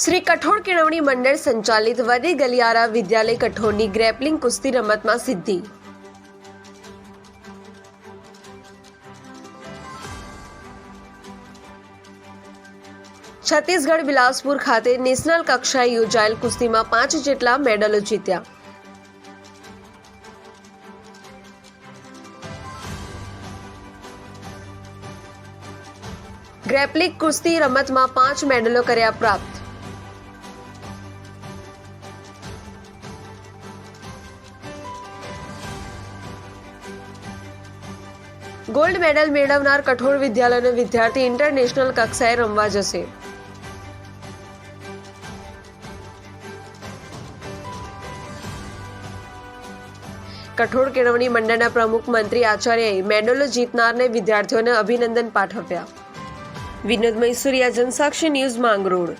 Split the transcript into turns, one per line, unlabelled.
શ્રી કઠોળ કેળવણી મંડળ સંચાલિત વડી ગલિયારા વિદ્યાલય કઠોળની ગ્રેપલિંગ કુસ્તી રમતમાં સિદ્ધિ. છત્તીસગઢ બિલાસપુર ખાતે નેશનલ કક્ષાએ યોજાયેલ કુસ્તીમાં પાંચ જેટલા મેડલો જીત્યા. ગ્રેપલિંગ કુસ્તી રમતમાં પાંચ મેડલો કર્યા પ્રાપ્ત. ગોલ્ડ મેડલ મેળવનાર કઠોળ વિદ્યાલયનો વિદ્યાર્થી ઇન્ટરનેશનલ કક્ષાએ રમવા જશે. કઠોળ કેળવણી મંડળના પ્રમુખ મંત્રી આચાર્યએ મેડલો જીતનારને વિદ્યાર્થીઓને અભિનંદન પાઠવ્યા. વિનોદ મૈસુરિયા, જનસાક્ષી ન્યૂઝ માંગરોળ.